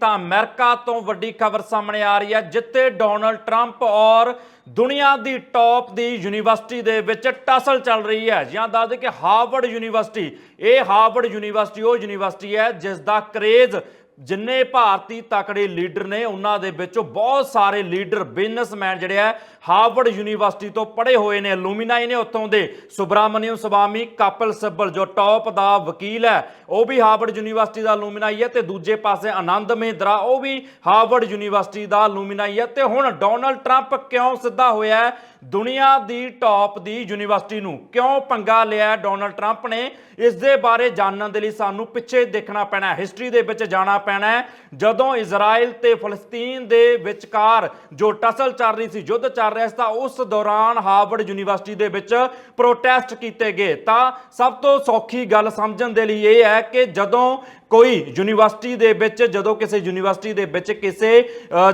ਤਾਂ ਅਮਰੀਕਾ ਤੋਂ ਵੱਡੀ ਖਬਰ ਸਾਹਮਣੇ ਆ ਰਹੀ ਹੈ, ਜਿੱਥੇ ਡੋਨਲਡ ਟਰੰਪ ਔਰ ਦੁਨੀਆ ਦੀ ਟੌਪ ਦੀ ਯੂਨੀਵਰਸਿਟੀ ਦੇ ਵਿੱਚ ਟਸਲ ਚੱਲ ਰਹੀ ਹੈ। ਜਾਂ ਦੱਸ ਦੇ ਕਿ ਹਾਰਵਰਡ ਯੂਨੀਵਰਸਿਟੀ, ਇਹ ਹਾਰਵਰਡ ਯੂਨੀਵਰਸਿਟੀ, ਉਹ ਯੂਨੀਵਰਸਿਟੀ ਹੈ ਜਿਸ ਦਾ ਕਰੇਜ਼ ਜਿੰਨੇ ਭਾਰਤੀ ਤਕੜੇ ਲੀਡਰ ਨੇ, ਉਹਨਾਂ ਦੇ ਵਿੱਚੋਂ ਬਹੁਤ ਸਾਰੇ ਲੀਡਰ, ਬਿਜ਼ਨਸਮੈਨ ਜਿਹੜੇ ਆ, ਹਾਰਵਰਡ ਯੂਨੀਵਰਸਿਟੀ ਤੋਂ ਪੜ੍ਹੇ ਹੋਏ ਨੇ ਐਲੂਮੀਨਾਈ ਨੇ ਉੱਥੋਂ ਦੇ। ਸੁਬਰਾਮਨੀਅਮ ਸਵਾਮੀ, ਕਪਿਲ ਸਿੱਬਲ, ਜੋ ਟੌਪ ਦਾ ਵਕੀਲ ਹੈ, ਉਹ ਵੀ ਹਾਰਵਰਡ ਯੂਨੀਵਰਸਿਟੀ ਦਾ ਐਲੂਮੀਨਾਈ ਹੈ ਤੇ ਦੂਜੇ ਪਾਸੇ ਆਨੰਦ ਮਹਿੰਦਰਾ ਉਹ ਵੀ ਹਾਰਵਰਡ ਯੂਨੀਵਰਸਿਟੀ ਦਾ ਐਲੂਮੀਨਾਈ ਹੈ। ਤੇ ਹੁਣ ਡੋਨਲਡ ਟਰੰਪ ਕਿਉਂ ਸਿੱਧਾ ਹੋਇਆ ਹੈ? ਦੁਨੀਆ ਦੀ ਟੌਪ ਦੀ ਯੂਨੀਵਰਸਿਟੀ ਨੂੰ ਕਿਉਂ ਪੰਗਾ ਲਿਆ ਡੋਨਲਡ ਟਰੰਪ ਨੇ? ਇਸ ਦੇ ਬਾਰੇ ਜਾਣਨ ਦੇ ਲਈ ਸਾਨੂੰ ਪਿੱਛੇ ਦੇਖਣਾ ਪੈਣਾ ਹੈ। ਹਿਸਟਰੀ ਦੇ ਵਿੱਚ ਜਾਣਾ ਪੈਣਾ ਹੈ। ਜਦੋਂ ਇਜ਼ਰਾਈਲ ਤੇ ਫਲਸਤੀਨ ਦੇ ਵਿਚਕਾਰ ਜੋ ਟਸਲ ਚੱਲ ਰਹੀ ਸੀ, ਯੁੱਧ ਚੱਲ ਰਿਹਾ ਸੀ, ਤਾਂ ਉਸ ਦੌਰਾਨ ਹਾਰਵਰਡ ਯੂਨੀਵਰਸਿਟੀ ਦੇ ਵਿੱਚ ਪ੍ਰੋਟੈਸਟ ਕੀਤੇ ਗਏ। ਤਾਂ ਸਭ ਤੋਂ ਸੌਖੀ ਗੱਲ ਸਮਝਣ ਦੇ ਲਈ ਇਹ ਹੈ ਕਿ ਜਦੋਂ ਕੋਈ ਯੂਨੀਵਰਸਿਟੀ ਦੇ ਵਿੱਚ, ਜਦੋਂ ਕਿਸੇ ਯੂਨੀਵਰਸਿਟੀ ਦੇ ਵਿੱਚ ਕਿਸੇ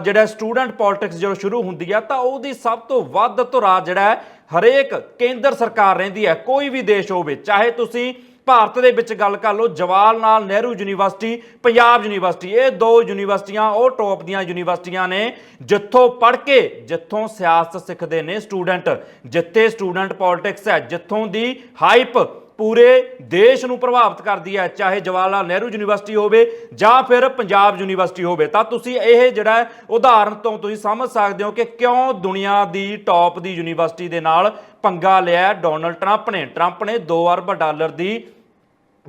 ਜਿਹੜਾ ਸਟੂਡੈਂਟ ਪੋਲਿਟਿਕਸ ਜਦੋਂ ਸ਼ੁਰੂ ਹੁੰਦੀ ਆ, ਤਾਂ ਉਹਦੀ ਸਭ ਤੋਂ ਵੱਧ ਧੁਰਾ ਜਿਹੜਾ ਹਰੇਕ ਕੇਂਦਰ ਸਰਕਾਰ ਰਹਿੰਦੀ ਹੈ, ਕੋਈ ਵੀ ਦੇਸ਼ ਹੋਵੇ, ਚਾਹੇ ਤੁਸੀਂ ਭਾਰਤ ਦੇ ਵਿੱਚ ਗੱਲ ਕਰ ਲਓ ਜਵਾਹਰ ਲਾਲ ਨਹਿਰੂ ਯੂਨੀਵਰਸਿਟੀ, ਪੰਜਾਬ ਯੂਨੀਵਰਸਿਟੀ, ਇਹ ਦੋ ਯੂਨੀਵਰਸਿਟੀਆਂ, ਉਹ ਟੌਪ ਦੀਆਂ ਯੂਨੀਵਰਸਿਟੀਆਂ ਨੇ, ਜਿੱਥੋਂ ਪੜ੍ਹ ਕੇ, ਜਿੱਥੋਂ ਸਿਆਸਤ ਸਿੱਖਦੇ ਨੇ ਸਟੂਡੈਂਟ, ਜਿੱਥੇ ਸਟੂਡੈਂਟ ਪੋਲਿਟਿਕਸ ਹੈ, ਜਿੱਥੋਂ ਦੀ ਹਾਈਪ ਪੂਰੇ ਦੇਸ਼ ਨੂੰ ਪ੍ਰਭਾਵਿਤ ਕਰਦੀ ਹੈ, ਚਾਹੇ ਜਵਾਹਰ ਲਾਲ ਨਹਿਰੂ ਯੂਨੀਵਰਸਿਟੀ ਹੋਵੇ ਜਾਂ ਫਿਰ ਪੰਜਾਬ ਯੂਨੀਵਰਸਿਟੀ ਹੋਵੇ। ਤਾਂ ਤੁਸੀਂ ਇਹ ਜਿਹੜਾ ਉਦਾਹਰਨ ਤੋਂ ਤੁਸੀਂ ਸਮਝ ਸਕਦੇ ਹੋ ਕਿ ਕਿਉਂ ਦੁਨੀਆ ਦੀ ਟੌਪ ਦੀ ਯੂਨੀਵਰਸਿਟੀ ਦੇ ਨਾਲ ਪੰਗਾ ਲਿਆ ਡੋਨਲਡ ਟਰੰਪ ਨੇ। ਟਰੰਪ ਨੇ 2 ਅਰਬ ਡਾਲਰ ਦੀ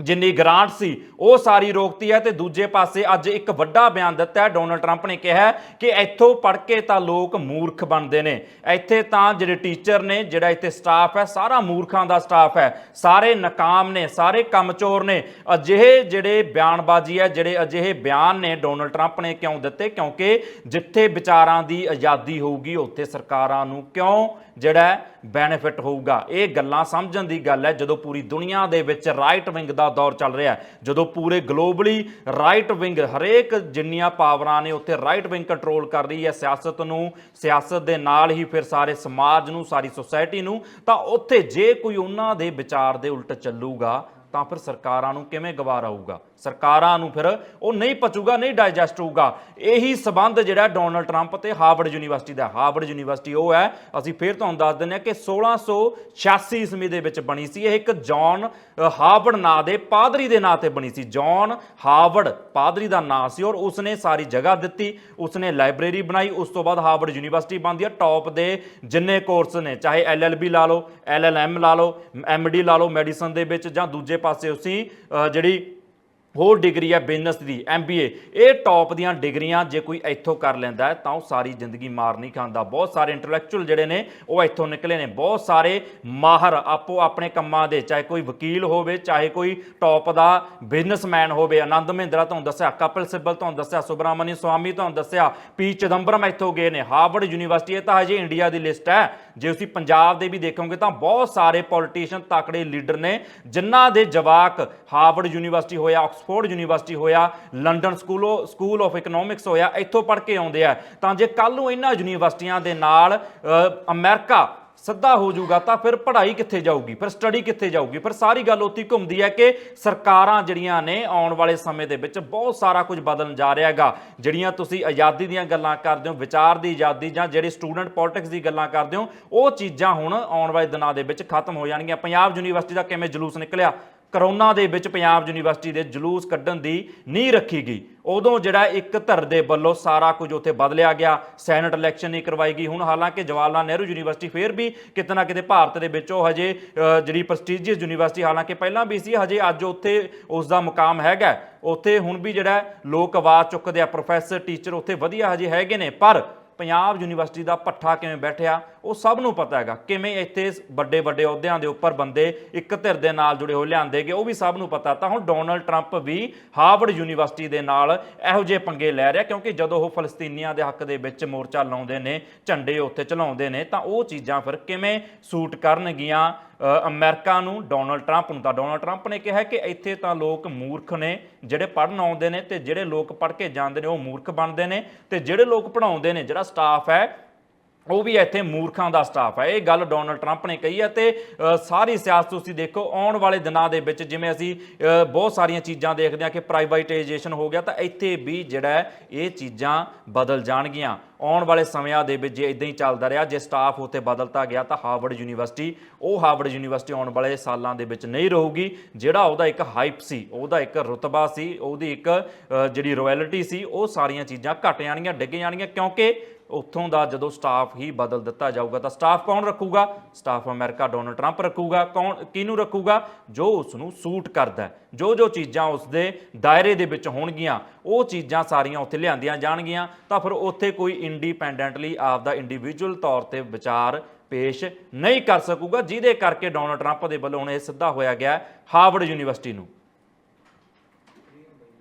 ਜਿੰਨੀ ਗ੍ਰਾਂਟ ਸੀ, ਉਹ ਸਾਰੀ ਰੋਕਤੀ ਹੈ ਤੇ ਦੂਜੇ ਪਾਸੇ ਅੱਜ ਇੱਕ ਵੱਡਾ ਬਿਆਨ ਦਿੱਤਾ ਹੈ। ਡੋਨਲਡ ਟਰੰਪ ਨੇ ਕਿਹਾ ਕਿ ਇੱਥੋਂ ਪੜ੍ਹ ਕੇ ਤਾਂ ਲੋਕ ਮੂਰਖ ਬਣਦੇ ਨੇ। ਇੱਥੇ ਤਾਂ ਜਿਹੜੇ ਟੀਚਰ ਨੇ, ਜਿਹੜਾ ਇੱਥੇ ਸਟਾਫ ਹੈ, ਸਾਰਾ ਮੂਰਖਾਂ ਦਾ ਸਟਾਫ ਹੈ। ਸਾਰੇ ਨਕਾਮ ਨੇ, ਸਾਰੇ ਕਮਚੋਰ ਨੇ। ਅਜਿਹੇ ਜਿਹੜੇ ਬਿਆਨਬਾਜ਼ੀ ਹੈ, ਜਿਹੜੇ ਅਜਿਹੇ ਬਿਆਨ ਨੇ ਡੋਨਲਡ ਟਰੰਪ ਨੇ ਕਿਉਂ ਦਿੱਤੇ? ਕਿਉਂਕਿ ਜਿੱਥੇ ਵਿਚਾਰਾਂ ਦੀ ਆਜ਼ਾਦੀ ਹੋਊਗੀ, ਉੱਥੇ ਸਰਕਾਰਾਂ ਨੂੰ ਕਿਉਂ ਜਿਹੜਾ ਬੈਨੀਫਿਟ ਹੋਊਗਾ? ਇਹ ਗੱਲਾਂ ਸਮਝਣ ਦੀ ਗੱਲ ਹੈ। ਜਦੋਂ ਪੂਰੀ ਦੁਨੀਆ ਦੇ ਵਿੱਚ ਰਾਈਟ ਵਿੰਗ ਦਾ ਦੌਰ ਚੱਲ ਰਿਹਾ ਜਦੋਂ ਪੂਰੇ ਗਲੋਬਲੀ ਰਾਈਟ ਵਿੰਗ ਹਰੇਕ ਜਿੰਨੀਆਂ ਪਾਵਰਾਂ ਨੇ ਉੱਥੇ ਰਾਈਟ ਵਿੰਗ ਕੰਟਰੋਲ ਕਰ ਰਹੀ ਹੈ, ਸਿਆਸਤ ਨੂੰ, ਸਿਆਸਤ ਦੇ ਨਾਲ ਹੀ ਫਿਰ ਸਾਰੇ ਸਮਾਜ ਨੂੰ, ਸਾਰੀ ਸੋਸਾਇਟੀ ਨੂੰ, ਤਾਂ ਉੱਥੇ ਜੇ ਕੋਈ ਉਹਨਾਂ ਦੇ ਵਿਚਾਰ ਦੇ ਉਲਟ ਚੱਲੂਗਾ, ਤਾਂ ਫਿਰ ਸਰਕਾਰਾਂ ਨੂੰ ਕਿਵੇਂ ਗਵਾਰ ਆਊਗਾ? ਸਰਕਾਰਾਂ ਨੂੰ ਫਿਰ ਉਹ ਨਹੀਂ ਪਚੂਗਾ, ਨਹੀਂ ਡਾਈਜੈਸਟ ਹੋਊਗਾ। ਇਹੀ ਸਬੰਧ ਜਿਹੜਾ ਡੋਨਲਡ ਟਰੰਪ ਤੇ ਹਾਰਵਰਡ ਯੂਨੀਵਰਸਿਟੀ ਦਾ। ਹਾਰਵਰਡ ਯੂਨੀਵਰਸਿਟੀ ਉਹ ਹੈ, ਅਸੀਂ ਫਿਰ ਤੁਹਾਨੂੰ ਦੱਸ ਦਿੰਦੇ ਹਾਂ ਕਿ 1686 ਈਸਵੀ ਦੇ ਵਿੱਚ ਬਣੀ ਸੀ। ਇਹ ਇੱਕ ਜੌਨ ਹਾਰਵਰਡ ਨਾਂ ਦੇ ਪਾਦਰੀ ਦੇ ਨਾਂ ਤੇ ਬਣੀ ਸੀ। ਜੌਨ ਹਾਰਵਰਡ ਪਾਦਰੀ ਦਾ ਨਾਂ ਸੀ ਔਰ ਉਸਨੇ ਸਾਰੀ ਜਗ੍ਹਾ ਦਿੱਤੀ, ਉਸਨੇ ਲਾਇਬ੍ਰੇਰੀ ਬਣਾਈ, ਉਸ ਤੋਂ ਬਾਅਦ ਹਾਰਵਰਡ ਯੂਨੀਵਰਸਿਟੀ ਬਣਦੀ ਹੈ। ਟੌਪ ਦੇ ਜਿੰਨੇ ਕੋਰਸ ਨੇ, ਚਾਹੇ ਐਲਐਲਬੀ ਲਾ ਲਓ, ਐਲਐਲਐਮ ਲਾ ਲਓ ਐਮਡੀ ਲਾ ਲਓ, ਮੈਡੀਸਨ ਦੇ ਵਿੱਚ ਜਾਂ ਦੂਜੇ ਪਾਸੇ ਉਸੀ ਜਿਹੜੀ ਹੋਰ ਡਿਗਰੀ ਹੈ ਬਿਜ਼ਨਸ ਦੀ ਐਮਬੀਏ ਇਹ ਟੌਪ ਦੀਆਂ ਡਿਗਰੀਆਂ ਜੇ ਕੋਈ ਇੱਥੋਂ ਕਰ ਲੈਂਦਾ ਹੈ, ਤਾਂ ਉਹ ਸਾਰੀ ਜ਼ਿੰਦਗੀ ਮਾਰ ਨਹੀਂ ਖਾਂਦਾ। ਬਹੁਤ ਸਾਰੇ ਇੰਟੈਲੈਕਚੁਅਲ ਜਿਹੜੇ ਨੇ, ਉਹ ਇੱਥੋਂ ਨਿਕਲੇ ਨੇ। ਬਹੁਤ ਸਾਰੇ ਮਾਹਰ ਆਪੋ ਆਪਣੇ ਕੰਮਾਂ ਦੇ, ਚਾਹੇ ਕੋਈ ਵਕੀਲ ਹੋਵੇ, ਚਾਹੇ ਕੋਈ ਟੌਪ ਦਾ ਬਿਜ਼ਨਸਮੈਨ ਹੋਵੇ। ਆਨੰਦ ਮਹਿੰਦਰਾ ਤੁਹਾਨੂੰ ਦੱਸਿਆ, ਕਪਿਲ ਸਿੱਬਲ ਤੁਹਾਨੂੰ ਦੱਸਿਆ, ਸੁਬਰਾਮਨੀ ਸਵਾਮੀ ਤੁਹਾਨੂੰ ਦੱਸਿਆ ਪੀ ਚਿਦੰਬਰਮ ਇੱਥੋਂ ਗਏ ਨੇ। ਹਾਰਵਰਡ ਯੂਨੀਵਰਸਿਟੀ ਇਹ ਤਾਂ ਹਜੇ ਇੰਡੀਆ ਦੀ ਲਿਸਟ ਹੈ। ਜੇ ਤੁਸੀਂ ਪੰਜਾਬ ਦੇ ਵੀ ਦੇਖੋਗੇ ਤਾਂ ਬਹੁਤ ਸਾਰੇ ਪੋਲੀਟੀਸ਼ੀਅਨ ਤਕੜੇ ਲੀਡਰ ਨੇ ਜਿਨ੍ਹਾਂ ਦੇ ਜਵਾਕ ਹਾਰਵਰਡ ਯੂਨੀਵਰਸਿਟੀ ਹੋਇਆ ਆਕਸਫੋਰਡ ਯੂਨੀਵਰਸਿਟੀ ਹੋਇਆ London school school of economics ਹੋਇਆ ਇੱਥੋਂ ਪੜ੍ਹ ਕੇ ਆਉਂਦੇ ਆ। ਤਾਂ ਜੇ ਕੱਲ ਨੂੰ ਇਹਨਾਂ ਯੂਨੀਵਰਸਿਟੀਆਂ ਦੇ ਨਾਲ ਅ, ਅਮਰੀਕਾ ਸਿੱਧਾ ਹੋ ਜਾਊਗਾ ਤਾਂ ਫਿਰ ਪੜ੍ਹਾਈ ਕਿੱਥੇ ਜਾਊਗੀ, ਫਿਰ ਸਟੱਡੀ ਕਿੱਥੇ ਜਾਊਗੀ? ਫਿਰ ਸਾਰੀ ਗੱਲ ਉੱਥੇ ਘੁੰਮਦੀ ਹੈ ਕਿ ਸਰਕਾਰਾਂ ਜਿਹੜੀਆਂ ਨੇ ਆਉਣ ਵਾਲੇ ਸਮੇਂ ਦੇ ਵਿੱਚ ਬਹੁਤ ਸਾਰਾ ਕੁਝ ਬਦਲਣ ਜਾ ਰਿਹਾ ਹੈਗਾ। ਜਿਹੜੀਆਂ ਤੁਸੀਂ ਆਜ਼ਾਦੀ ਦੀਆਂ ਗੱਲਾਂ ਕਰਦੇ ਹੋ, ਵਿਚਾਰ ਦੀ ਆਜ਼ਾਦੀ ਜਾਂ ਜਿਹੜੇ ਸਟੂਡੈਂਟ ਪੋਲਿਟਿਕਸ ਦੀ ਗੱਲਾਂ ਕਰਦੇ ਹੋ, ਉਹ ਚੀਜ਼ਾਂ ਹੁਣ ਆਉਣ ਵਾਲੇ ਦਿਨਾਂ ਦੇ ਵਿੱਚ ਖਤਮ ਹੋ ਜਾਣਗੀਆਂ। ਪੰਜਾਬ ਯੂਨੀਵਰਸਿਟੀ ਦਾ ਕਿਵੇਂ ਜਲੂਸ ਨਿਕਲਿਆ? ਕਰੋਨਾ ਦੇ ਵਿੱਚ ਪੰਜਾਬ ਯੂਨੀਵਰਸਿਟੀ ਦੇ ਜਲੂਸ ਕੱਢਣ ਦੀ ਨੀਂਹ ਰੱਖੀ ਗਈ। ਉਦੋਂ ਜਿਹੜਾ ਇੱਕ ਧਰ ਦੇ ਵੱਲੋਂ ਸਾਰਾ ਕੁਝ ਉੱਥੇ ਬਦਲਿਆ ਗਿਆ। ਸੈਨੇਟ ਇਲੈਕਸ਼ਨ ਨਹੀਂ ਕਰਵਾਈ ਗਈ। ਹੁਣ ਹਾਲਾਂਕਿ ਜਵਾਹਰ ਲਾਲ ਨਹਿਰੂ ਯੂਨੀਵਰਸਿਟੀ ਫੇਰ ਵੀ ਕਿਤੇ ਨਾ ਕਿਤੇ ਭਾਰਤ ਦੇ ਵਿੱਚ ਉਹ ਹਜੇ ਜਿਹੜੀ ਪ੍ਰੈਸਟੀਜੀਅਸ ਯੂਨੀਵਰਸਿਟੀ ਹਾਲਾਂਕਿ ਪਹਿਲਾਂ ਵੀ ਸੀ, ਹਜੇ ਅੱਜ ਉੱਥੇ ਉਸ ਦਾ ਮੁਕਾਮ ਹੈਗਾ ਉੱਥੇ ਹੁਣ ਵੀ ਜਿਹੜਾ ਲੋਕ ਆਵਾਜ਼ ਚੁੱਕਦੇ ਆ ਪ੍ਰੋਫੈਸਰ ਟੀਚਰ ਉੱਥੇ ਵਧੀਆ ਹਜੇ ਹੈਗੇ ਨੇ। ਪਰ ਪੰਜਾਬ ਯੂਨੀਵਰਸਿਟੀ ਦਾ ਪੱਠਾ ਕਿਵੇਂ ਬੈਠਿਆ, ਉਹ ਸਭ ਨੂੰ ਪਤਾ ਹੈਗਾ। ਕਿਵੇਂ ਇੱਥੇ ਵੱਡੇ ਵੱਡੇ ਅਹੁਦਿਆਂ ਦੇ ਉੱਪਰ ਬੰਦੇ ਇੱਕ ਧਿਰ ਦੇ ਨਾਲ ਜੁੜੇ ਹੋ ਲਿਆਂਦੇਗੇ ਉਹ ਵੀ ਸਭ ਨੂੰ ਪਤਾ। ਤਾਂ ਹੁਣ ਡੋਨਲਡ ਟਰੰਪ ਵੀ ਹਾਰਵਰਡ ਯੂਨੀਵਰਸਿਟੀ ਦੇ ਨਾਲ ਇਹੋ ਜਿਹੇ ਪੰਗੇ ਲੈ ਰਿਹਾ, ਕਿਉਂਕਿ ਜਦੋਂ ਉਹ ਫਲਸਤੀਨੀਆਂ ਦੇ ਹੱਕ ਦੇ ਵਿੱਚ ਮੋਰਚਾ ਲਾਉਂਦੇ ਨੇ, ਝੰਡੇ ਉੱਥੇ ਚਲਾਉਂਦੇ ਨੇ, ਤਾਂ ਉਹ ਚੀਜ਼ਾਂ ਫਿਰ ਕਿਵੇਂ ਸੂਟ ਕਰਨਗੀਆਂ ਅਮਰੀਕਾ ਨੂੰ ਡੋਨਲਡ ਟਰੰਪ ਨੂੰ। ਤਾਂ ਡੋਨਲਡ ਟਰੰਪ ਨੇ ਕਿਹਾ ਕਿ ਇੱਥੇ ਤਾਂ ਲੋਕ ਮੂਰਖ ਨੇ, ਜਿਹੜੇ ਪੜਨ ਆਉਂਦੇ ਨੇ ਤੇ ਜਿਹੜੇ ਲੋਕ ਪੜ ਕੇ ਜਾਂਦੇ ਨੇ ਉਹ ਮੂਰਖ ਬਣਦੇ ਨੇ ਤੇ ਜਿਹੜੇ ਲੋਕ ਪੜਾਉਂਦੇ ਨੇ, ਜਿਹੜਾ ਸਟਾਫ ਹੈ ਉਹ ਵੀ ਇੱਥੇ ਮੂਰਖਾਂ ਦਾ ਸਟਾਫ ਹੈ। ਇਹ ਗੱਲ ਡੋਨਲਡ ਟਰੰਪ ਨੇ ਕਹੀ ਹੈ ਤੇ ਸਾਰੀ ਸਿਆਸਤ ਤੁਸੀਂ ਦੇਖੋ, ਆਉਣ ਵਾਲੇ ਦਿਨਾਂ ਦੇ ਵਿੱਚ ਜਿਵੇਂ ਅਸੀਂ ਬਹੁਤ ਸਾਰੀਆਂ ਚੀਜ਼ਾਂ ਦੇਖਦੇ ਹਾਂ ਕਿ ਪ੍ਰਾਈਵੇਟਾਈਜੇਸ਼ਨ ਹੋ ਗਿਆ, ਤਾਂ ਇੱਥੇ ਵੀ ਜਿਹੜਾ ਇਹ ਚੀਜ਼ਾਂ ਬਦਲ ਜਾਣਗੀਆਂ। ਆਉਣ ਵਾਲੇ ਸਮਿਆਂ ਦੇ ਵਿੱਚ ਜੇ ਇਦਾਂ ਹੀ ਚੱਲਦਾ ਰਿਹਾ, ਜੇ ਸਟਾਫ ਉੱਥੇ ਬਦਲਤਾ ਗਿਆ, ਤਾਂ ਹਾਰਵਰਡ ਯੂਨੀਵਰਸਿਟੀ, ਉਹ ਹਾਰਵਰਡ ਯੂਨੀਵਰਸਿਟੀ ਆਉਣ ਵਾਲੇ ਸਾਲਾਂ ਦੇ ਵਿੱਚ ਨਹੀਂ ਰਹੂਗੀ, ਜਿਹੜਾ ਉਹਦਾ ਇੱਕ ਹਾਈਪ ਸੀ, ਉਹਦਾ ਇੱਕ ਰੁਤਬਾ ਸੀ, ਉਹਦੀ ਇੱਕ ਜਿਹੜੀ ਰਾਇਲਟੀ ਸੀ, ਉਹ ਸਾਰੀਆਂ ਚੀਜ਼ਾਂ ਘਟ ਜਾਣਗੀਆਂ, ਡਿੱਗ ਜਾਣਗੀਆਂ, ਕਿਉਂਕਿ ਉੱਥੋਂ ਦਾ ਜਦੋਂ ਸਟਾਫ ਹੀ ਬਦਲ ਦਿੱਤਾ ਜਾਊਗਾ ਤਾਂ ਸਟਾਫ ਕੌਣ ਰੱਖੂਗਾ? ਸਟਾਫ ਅਮਰੀਕਾ ਡੋਨਲਡ ਟਰੰਪ ਰੱਖੂਗਾ। ਕੌਣ, ਕਿਹਨੂੰ ਰੱਖੂਗਾ? ਜੋ ਉਸ ਨੂੰ ਸੂਟ ਕਰਦਾ ਜੋ ਜੋ ਚੀਜ਼ਾਂ ਉਸ ਦੇ ਦਾਇਰੇ ਦੇ ਵਿੱਚ ਹੋਣਗੀਆਂ, ਉਹ ਚੀਜ਼ਾਂ ਸਾਰੀਆਂ ਉੱਥੇ ਲਿਆਂਦੀਆਂ ਜਾਣਗੀਆਂ। ਤਾਂ ਫਿਰ ਉੱਥੇ ਕੋਈ ਇੰਡੀਪੈਂਡੈਂਟਲੀ ਆਪਦਾ ਇੰਡੀਵਿਜੂਅਲ ਤੌਰ ਤੇ ਵਿਚਾਰ ਪੇਸ਼ ਨਹੀਂ ਕਰ ਸਕੂਗਾ, ਜਿਹਦੇ ਕਰਕੇ ਡੋਨਲਡ ਟਰੰਪ ਦੇ ਵੱਲੋਂ ਹੁਣ ਇਹ ਸਿੱਧਾ ਹੋਇਆ ਗਿਆ ਹਾਰਵਰਡ ਯੂਨੀਵਰਸਿਟੀ ਨੂੰ।